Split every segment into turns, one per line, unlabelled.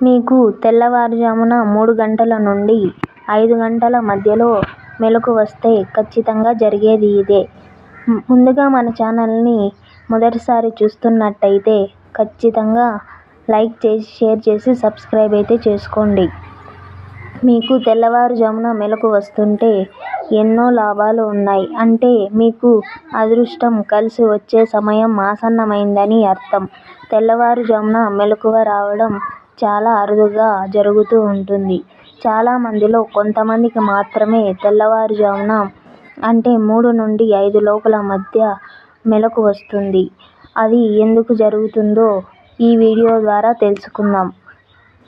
మీకు తెల్లవారుజామున మూడు గంటల నుండి ఐదు గంటల మధ్యలో మెలకు వస్తే ఖచ్చితంగా జరిగేది ఇదే. ముందుగా మన ఛానల్ని మొదటిసారి చూస్తున్నట్టయితే ఖచ్చితంగా లైక్ చేసి షేర్ చేసి సబ్స్క్రైబ్ అయితే చేసుకోండి. మీకు తెల్లవారుజామున మెలకు వస్తుంటే ఎన్నో లాభాలు ఉన్నాయి. అంటే మీకు అదృష్టం కలిసి వచ్చే సమయం ఆసన్నమైందని అర్థం. తెల్లవారుజామున మెలకువ రావడం చాలా అరుదుగా జరుగుతూ ఉంటుంది. చాలా మందిలో కొంతమందికి మాత్రమే తెల్లవారుజామున అంటే మూడు నుండి ఐదు లోపల మధ్య మెలకు వస్తుంది. అది ఎందుకు జరుగుతుందో ఈ వీడియో ద్వారా తెలుసుకుందాం.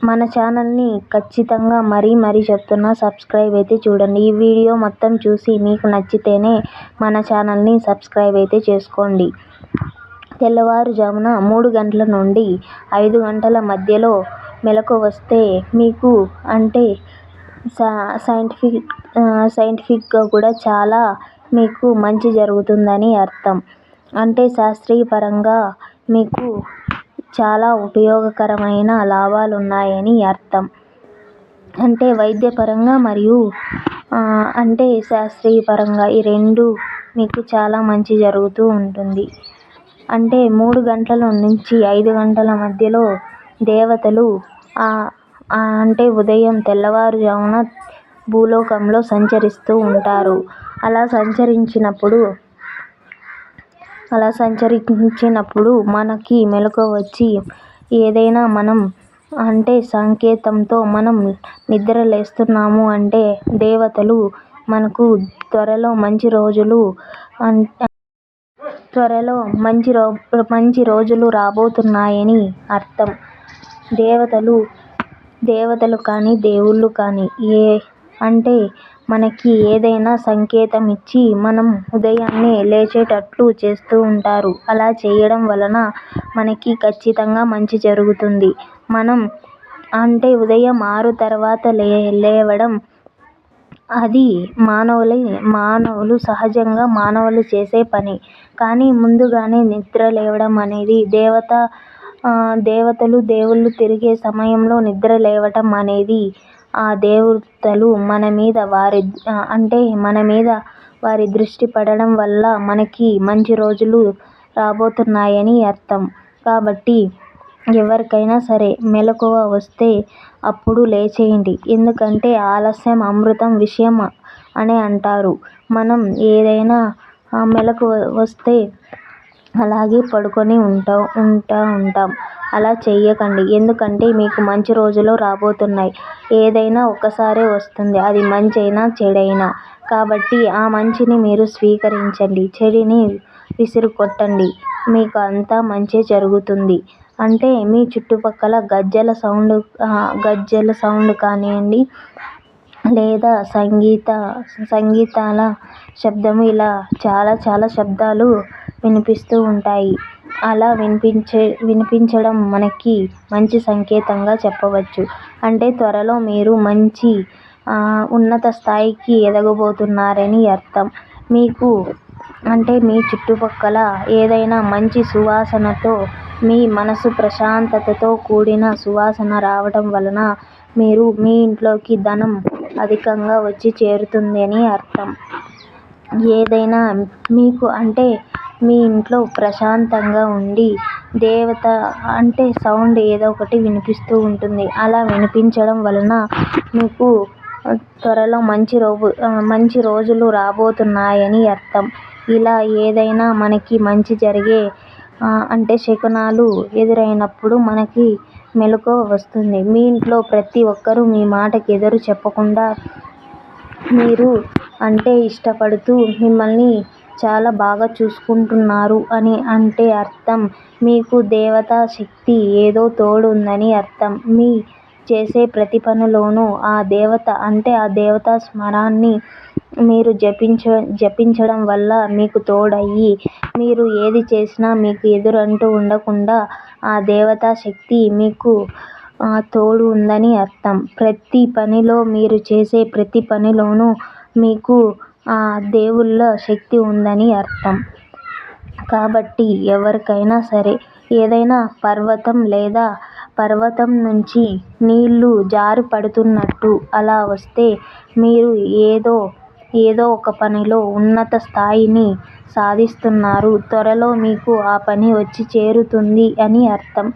మన ఛానల్ని ఖచ్చితంగా మరీ మరీ చెప్తున్నా సబ్స్క్రైబ్ అయితే చూడండి. ఈ వీడియో మొత్తం చూసి మీకు నచ్చితేనే మన ఛానల్ని సబ్స్క్రైబ్ అయితే చేసుకోండి. తెల్లవారుజామున మూడు గంటల నుండి ఐదు గంటల మధ్యలో మెలకు వస్తే మీకు అంటే సైంటిఫిక్ సైంటిఫిక్గా కూడా చాలా మీకు మంచి జరుగుతుందని అర్థం. అంటే శాస్త్రీయ పరంగా మీకు చాలా ఉపయోగకరమైన లాభాలు ఉన్నాయని అర్థం. అంటే వైద్యపరంగా మరియు అంటే శాస్త్రీయ పరంగా ఈ రెండు మీకు చాలా మంచి జరుగుతూ ఉంటుంది. అంటే మూడు గంటల నుంచి ఐదు గంటల మధ్యలో దేవతలు అంటే ఉదయం తెల్లవారుజామున భూలోకంలో సంచరిస్తూ ఉంటారు. అలా సంచరించినప్పుడు అలా సంచరించినప్పుడు మనకి మెలకువ వచ్చి ఏదైనా మనం అంటే సంకేతంతో మనం నిద్ర లేస్తున్నాము అంటే దేవతలు మనకు త్వరలో మంచి రోజులు త్వరలో మంచి రో మంచి రోజులు రాబోతున్నాయని అర్థం. దేవతలు దేవతలు కానీ దేవుళ్ళు కానీ ఏ అంటే మనకి ఏదైనా సంకేతం ఇచ్చి మనం ఉదయాన్నే లేచేటట్లు చేస్తూ ఉంటారు. అలా చేయడం వలన మనకి ఖచ్చితంగా మంచి జరుగుతుంది. మనం అంటే ఉదయం ఆరు తర్వాత లే లేవడం అది మానవులే మానవులు సహజంగా మానవులు చేసే పని. కానీ ముందుగానే నిద్ర లేవడం అనేది దేవత దేవతలు దేవుళ్ళు తిరిగే సమయంలో నిద్ర లేవటం అనేది ఆ దేవతలు మన మీద వారి అంటే మన మీద వారి దృష్టి పడడం వల్ల మనకి మంచి రోజులు రాబోతున్నాయని అర్థం. కాబట్టి ఎవరికైనా సరే మెలకువ వస్తే అప్పుడు లేచేయండి. ఎందుకంటే ఆలస్యం అమృతం విషయం అని అంటారు. మనం ఏదైనా మెలకువ వస్తే అలాగే పడుకొని ఉంటా ఉంటా ఉంటాం. అలా చేయకండి. ఎందుకంటే మీకు మంచి రోజులు రాబోతున్నాయి. ఏదైనా ఒక్కసారే వస్తుంది. అది మంచైనా చెడైనా. కాబట్టి ఆ మంచిని మీరు స్వీకరించండి. చెడుని విసిరికొట్టండి. మీకు అంతా మంచే జరుగుతుంది. అంటే మీ చుట్టుపక్కల గజ్జెల సౌండ్ గజ్జెల సౌండ్ కానివ్వండి లేదా సంగీత సంగీతాల శబ్దము ఇలా చాలా చాలా శబ్దాలు వినిపిస్తూ ఉంటాయి. అలా వినిపించే వినిపించడం మనకి మంచి సంకేతంగా చెప్పవచ్చు. అంటే త్వరలో మీరు మంచి ఉన్నత స్థాయికి ఎదగబోతున్నారని అర్థం. మీకు అంటే మీ చుట్టుపక్కల ఏదైనా మంచి సువాసనతో మీ మనసు ప్రశాంతతతో కూడిన సువాసన రావటం వలన మీరు మీ ఇంట్లోకి ధనం అధికంగా వచ్చి చేరుతుందని అర్థం. ఏదైనా మీకు అంటే మీ ఇంట్లో ప్రశాంతంగా ఉండి దేవత అంటే సౌండ్ ఏదో ఒకటి వినిపిస్తూ ఉంటుంది. అలా వినిపించడం వలన మీకు త్వరలో మంచి రోజు మంచి రోజులు రాబోతున్నాయని అర్థం. ఇలా ఏదైనా మనకి మంచి జరిగే అంటే శకునాలు ఎదురైనప్పుడు మనకి మెలకువ వస్తుంది. మీ ఇంట్లో ప్రతి ఒక్కరూ మీ మాటకి ఎదురు చెప్పకుండా మీరు అంటే ఇష్టపడుతూ మిమ్మల్ని చాలా బాగా చూసుకుంటున్నారు అని అంటే అర్థం. మీకు దేవతా శక్తి ఏదో తోడు ఉందని అర్థం. మీ చేసే ప్రతి పనిలోనూ ఆ దేవత అంటే ఆ దేవతా స్మరణని మీరు జపించ జపించడం వల్ల మీకు తోడయ్యి మీరు ఏది చేసినా మీకు ఎదురంటూ ఉండకుండా ఆ దేవతా శక్తి మీకు తోడు ఉందని అర్థం. ప్రతి పనిలో మీరు చేసే ప్రతి పనిలోనూ మీకు ఆ దేవుళ్ళ శక్తి ఉందని అర్థం. కాబట్టి ఎవరికైనా సరే ఏదైనా పర్వతం లేదా పర్వతం నుంచి నీళ్ళు జారిపడుతున్నట్టు అలా వస్తే మీరు ఏదో ఏదో ఒక పనిలో ఉన్నత స్థాయిని సాధిస్తున్నారు. త్వరలో మీకు ఆ పని వచ్చి చేరుతుంది అని అర్థం.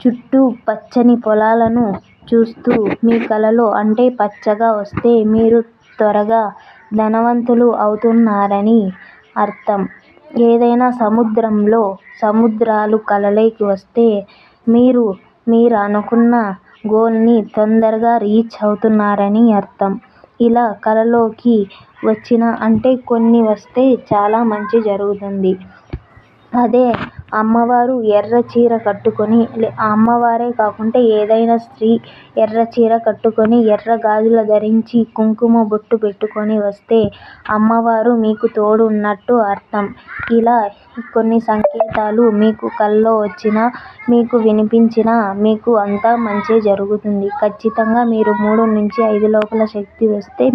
చుట్టూ పచ్చని పొలాలను చూస్తూ మీ కలలో అంటే పచ్చగా వస్తే మీరు త్వరగా ధనవంతులు అవుతున్నారని అర్థం. ఏదైనా సముద్రంలో సముద్రాలు కలలోకి వస్తే మీరు మీరు అనుకున్న గోల్ని తొందరగా రీచ్ అవుతున్నారని అర్థం. ఇలా కలలోకి వచ్చిన అంటే కొన్ని వస్తే చాలా మంచి జరుగుతుంది. అదే అమ్మవారు ఎర్ర చీర కట్టుకొని అమ్మవారే కాకుంటే ఏదైనా స్త్రీ ఎర్ర చీర కట్టుకొని ఎర్ర గాజులు ధరించి కుంకుమ బొట్టు పెట్టుకొని వస్తే అమ్మవారు మీకు తోడు ఉన్నట్టు అర్థం. ఇలా కొన్ని సంకేతాలు మీకు కల్లో వచ్చినా మీకు వినిపించినా మీకు అంతా మంచే జరుగుతుంది. ఖచ్చితంగా మీరు మూడు నుంచి ఐదు లోపల శక్తి వస్తే